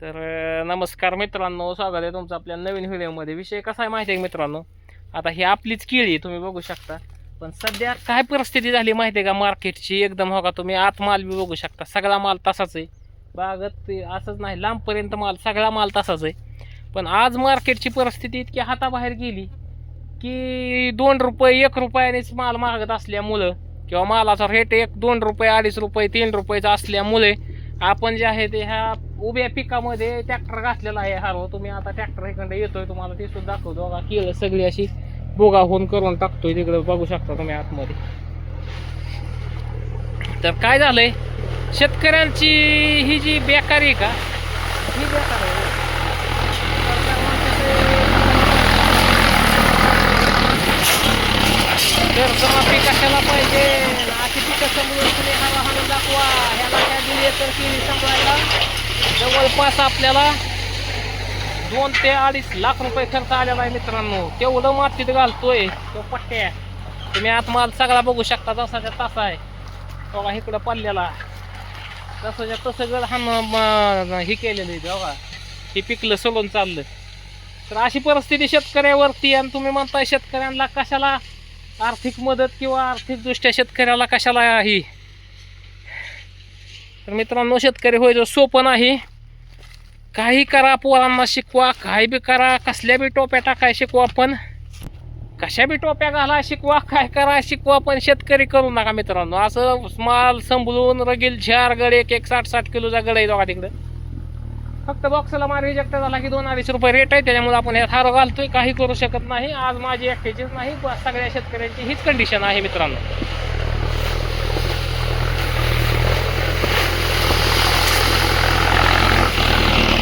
तर नमस्कार मित्रांनो स्वागत आहे तुमचं आपल्या नवीन व्हिडिओमध्ये. विषय कसा आहे माहिती आहे मित्रांनो? आता ही आपलीच केळी आहे, तुम्ही बघू शकता. पण सध्या काय परिस्थिती झाली माहिती आहे का? मार्केटची एकदम हो का? तुम्ही आत माल बी बघू शकता. सगळा माल तसाच आहे. बागत ते असंच नाही लांबपर्यंत माल सगळा माल तसाच आहे. पण आज मार्केटची परिस्थिती इतकी हाताबाहेर गेली की दोन रुपये एक रुपयानेच माल मागत असल्यामुळं किंवा मालाचा रेट एक दोन रुपये अडीच रुपये तीन रुपयाचा असल्यामुळे आपण जे आहे ते ह्या उभ्या पिकामध्ये ट्रॅक्टर घातलेला आहे हरव तुम्ही आता ट्रॅक्टर इकडे येतोय तुम्हाला ते सुद्धा दाखवतो बघा. केळं सगळी अशी बोगा होऊन करून टाकतोय तिकडे. बघू शकता तुम्ही आतमध्ये. तर काय झालंय? शेतकऱ्यांची ही जी बेकारी आहे का? ही बेकार आहे. सरकार म्हणते ते कर्जमाफी कशाला पाहिजे अशी केळी जवळपास आपल्याला दोन ते अडीच लाख रुपये खर्च आलेला आहे मित्रांनो. तेवढं मातीत घालतोय तो पट्ट्या. तुम्ही आत माल सगळा बघू शकता जसाच्या तसा आहे. बघा इकडं पडलेला. तसंच्या तसं जर हा हे केलेलं आहे बघा. हे पिकलं सोडून चाललं. तर अशी परिस्थिती शेतकऱ्यावरती आणि तुम्ही म्हणताय शेतकऱ्यांना कशाला आर्थिक मदत किंवा आर्थिकदृष्ट्या शेतकऱ्याला कशाला ही तर मित्रांनो शेतकरी होय जो सोपं नाही. काही करा पोरांना शिकवा. काही बी करा कसल्या बी टोप्या टाकाय शिकवा पण. कशा बी टोप्या घाला शिकवा. काय करा शिकवा पण. शेतकरी करू नका मित्रांनो. असं माल संभलून रगील झार गड एक एक साठ साठ किलोचा गड आहे दोघा तिकडं. फक्त बॉक्सला माल रिजेक्ट झाला की दोन अडीच रुपये रेट आहे. त्याच्यामुळे आपण यात हार घालतोय. काही करू शकत नाही. आज माझी एकट्याचीच नाही. सगळ्या शेतकऱ्यांची हीच कंडिशन आहे मित्रांनो.